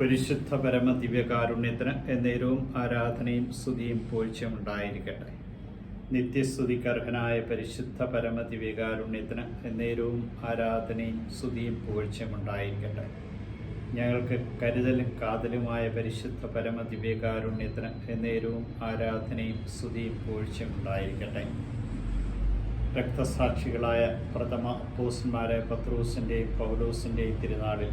പരിശുദ്ധ പരമ ദിവ്യകാരുണ്യത്തിന് എന്നേരവും ആരാധനയും സ്തുതിയും പോഴ്ചയും ഉണ്ടായിരിക്കട്ടെ. നിത്യസ്തുതിക്കർഹനായ പരിശുദ്ധ പരമ ദിവ്യകാരുണ്യത്തിന് എന്നേരവും ആരാധനയും സ്തുതിയും പോഴ്ചയും ഉണ്ടായിരിക്കട്ടെ. ഞങ്ങൾക്ക് കരുതലും കാതലുമായ പരിശുദ്ധ പരമ ദിവ്യകാരുണ്യത്തിന് എന്നേരവും ആരാധനയും സ്തുതിയും പോഴ്ചയും ഉണ്ടായിരിക്കട്ടെ. രക്തസാക്ഷികളായ പ്രഥമ അപ്പോസന്മാരായ പത്രൂസിന്റെയും പൗലൂസിന്റെയും തിരുനാളിൽ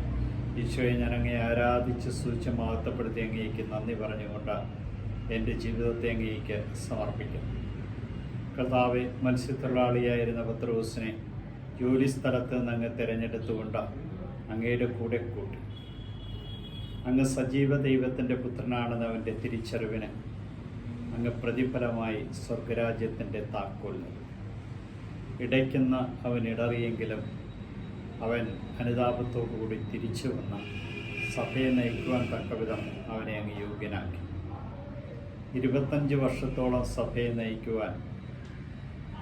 ഈശോയെ ഞാൻ അങ്ങേ ആരാധിച്ച് സൂചിച്ച് മഹത്വപ്പെടുത്തി അങ്ങേക്ക് നന്ദി പറഞ്ഞുകൊണ്ട് എന്റെ ജീവിതത്തെ അങ്ങേക്ക് സമർപ്പിക്കും കർത്താവ് മത്സ്യത്തൊഴിലാളിയായിരുന്ന പത്രോസിനെ ജോലി സ്ഥലത്ത് നിന്ന് അങ്ങ് തിരഞ്ഞെടുത്തുകൊണ്ട് അങ്ങയുടെ കൂടെ കൂട്ടി. അങ്ങ് സജീവ ദൈവത്തിന്റെ പുത്രനാണെന്ന് അവന്റെ തിരിച്ചറിവിന് അങ്ങ് പ്രതിഫലമായി സ്വർഗരാജ്യത്തിന്റെ താക്കോൽ ഇടയ്ക്കുന്ന അവൻ ഇടറിയെങ്കിലും അവൻ അനുതാപത്തോടുകൂടി തിരിച്ചു വന്ന സഭയെ നയിക്കുവാൻ തക്കവിധം അവനെ അങ്ങ് യോഗ്യനാക്കി. ഇരുപത്തഞ്ച് വർഷത്തോളം സഭയെ നയിക്കുവാൻ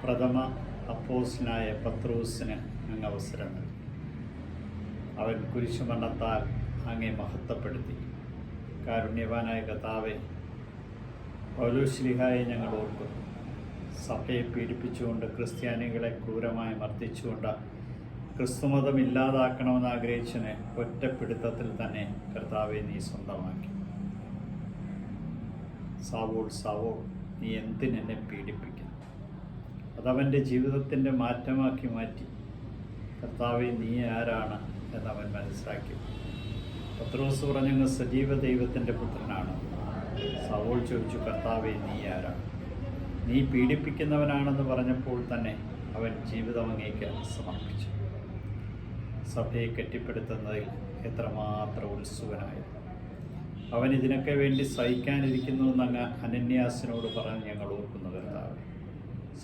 പ്രഥമ അപ്പോസിനായ പത്രൂസിന് അങ്ങ് അവസരം നൽകി. അവൻ കുരിശുമരണത്താൽ അങ്ങേ മഹത്വപ്പെടുത്തി. കാരുണ്യവാനായ കഥാവെ പൗലോശ്ലിഹായെ ഞങ്ങൾ ഓർക്കുന്നു. സഭയെ പീഡിപ്പിച്ചുകൊണ്ട് ക്രിസ്ത്യാനികളെ ക്രൂരമായി മർദ്ദിച്ചുകൊണ്ട് ക്രിസ്തുമതം ഇല്ലാതാക്കണമെന്ന് ആഗ്രഹിച്ചതിന് ഒറ്റപ്പിടുത്തത്തിൽ തന്നെ കർത്താവെ നീ സ്വന്തമാക്കി. സാവോൾ സാവോൾ നീ എന്തിനെന്നെ പീഡിപ്പിക്കുന്നു? അതവന്റെ ജീവിതത്തിന്റെ മാറ്റമാക്കി മാറ്റി. കർത്താവെ നീ ആരാണ് എന്നവൻ മനസ്സിലാക്കി. പത്രോസ് പറഞ്ഞങ്ങ് സജീവ ദൈവത്തിന്റെ പുത്രനാണ്. സവോൾ ചോദിച്ചു കർത്താവെ നീ ആരാണ്? നീ പീഡിപ്പിക്കുന്നവനാണെന്ന് പറഞ്ഞപ്പോൾ തന്നെ അവൻ ജീവിതം അങ്ങേക്ക് സമർപ്പിച്ചു. സഭയെ കെട്ടിപ്പടുത്തുന്നതിൽ എത്രമാത്രം ഉത്സുകനായിരുന്നു അവൻ ഇതിനൊക്കെ വേണ്ടി സഹിക്കാനിരിക്കുന്നു എന്നങ്ങ് അനന്യാസിനോട് പറഞ്ഞ് ഞങ്ങൾ ഓർക്കുന്നു കർത്താവ്.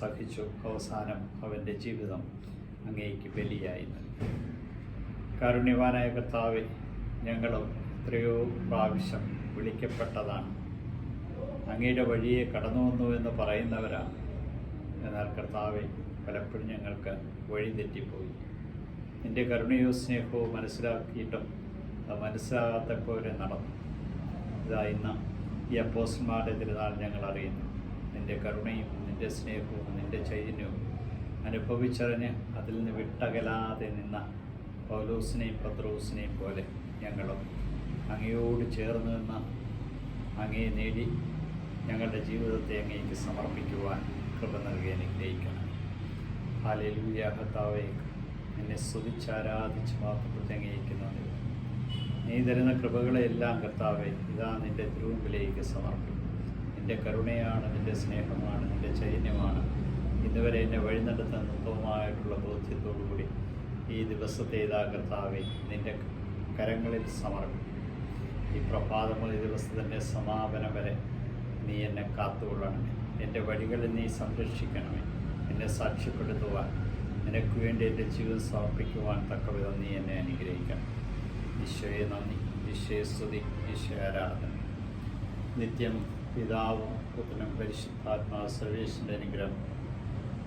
സഹിച്ചു അവസാനം അവന്റെ ജീവിതം അങ്ങേക്ക് ബലിയായി കാരുണ്യവാനായ കർത്താവെ ഞങ്ങളും എത്രയോ പ്രാവശ്യം വിളിക്കപ്പെട്ടതാണ്. അങ്ങയുടെ വഴിയെ കടന്നു വന്നു എന്ന് പറയുന്നവരാണ്. എന്നാൽ കർത്താവെ പലപ്പോഴും ഞങ്ങൾക്ക് വഴി തെറ്റിപ്പോയി നിന്റെ കരുണയോ സ്നേഹവും മനസ്സിലാക്കിയിട്ടും മനസ്സിലാകാത്ത പോലെ നടന്നു. ഇതാ ഇന്ന് ഈ അപ്പോസ്റ്റന്മാരുടെ തിരുനാൾ ഞങ്ങൾ അറിയുന്നു. നിന്റെ കരുണയും നിന്റെ സ്നേഹവും നിന്റെ ചൈതന്യവും അനുഭവിച്ചറിഞ്ഞ് അതിൽ നിന്ന് വിട്ടകലാതെ നിന്ന പൗലോസിനെയും പത്രോസിനെയും പോലെ ഞങ്ങളും അങ്ങയോട് ചേർന്ന് നിന്ന് അങ്ങയെ നേടി ഞങ്ങളുടെ ജീവിതത്തെ അങ്ങേക്ക് സമർപ്പിക്കുവാൻ കൃപ നൽകി അനുഗ്രഹിക്കണം കർത്താവേ എന്നെ സ്തുതിച്ചാരാധിച്ച് മാത്രപ്പെട്ട് അങ്ങേക്കുന്നത് നീ തരുന്ന കൃപകളെല്ലാം കർത്താവെ ഇതാ നിന്റെ തിരുമുമ്പിലേക്ക് സമർപ്പിക്കും. നിന്റെ കരുണയാണ് നിന്റെ സ്നേഹമാണ് നിന്റെ ചൈതന്യമാണ്. ഇന്നുവരെ എന്നെ വഴി നടത്തുന്ന നൃത്തവുമായിട്ടുള്ള ബോധ്യത്തോടുകൂടി ഈ ദിവസത്തെ ഇതാ കർത്താവെ നിന്റെ കരങ്ങളിൽ സമർപ്പിക്കും. ഈ പ്രഭാതം ഈ ദിവസത്തിന്റെ സമാപനം വരെ നീ എന്നെ കാത്തുകൊള്ളണമേ. എന്റെ വഴികളിൽ നീ സംരക്ഷിക്കണമേ. എന്നെ സാക്ഷ്യപ്പെടുത്തുവാൻ നിനക്ക് വേണ്ടി എന്റെ ജീവിതം സമർപ്പിക്കുവാൻ തക്കവിധം നീ എന്നെ അനുഗ്രഹിക്കണം. ഈശോയെ നന്ദി. ഈശോയെ സ്തുതി. ഈശോ ആരാധന. നിത്യം പിതാവും പുത്രനും പരിശുദ്ധാത്മാ സർവേശന്റെ അനുഗ്രഹം.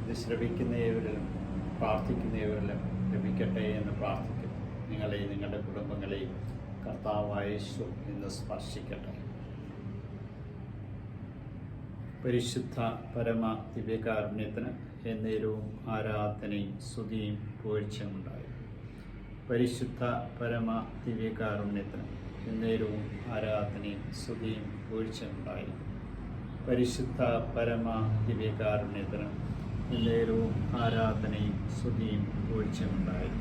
ഇത് ശ്രമിക്കുന്നവരിലും പ്രാർത്ഥിക്കുന്നവരിലും ലഭിക്കട്ടെ എന്ന് പ്രാർത്ഥിക്കുന്നു. നിങ്ങളെയും നിങ്ങളുടെ കുടുംബങ്ങളെയും കർത്താവായ യേശു ഇന്ന് സ്പർശിക്കട്ടെ. പരിശുദ്ധ പരമ ദിവ്യകാരുണ്യത്തിന് എന്നേരവും ആരാധനയും സ്തുതിയും പുകഴ്ചയും ഉണ്ടായി പരിശുദ്ധ പരമ ദിവ്യകാരുണ്യത്തിന് എന്നേരവും ആരാധനയും സ്തുതിയും പുകഴ്ചയും ഉണ്ടായി പരിശുദ്ധ പരമ ദിവ്യകാരുണ്യത്തിന് എന്നേരവും ആരാധനയും സ്തുതിയും പുകഴ്ചയും ഉണ്ടായി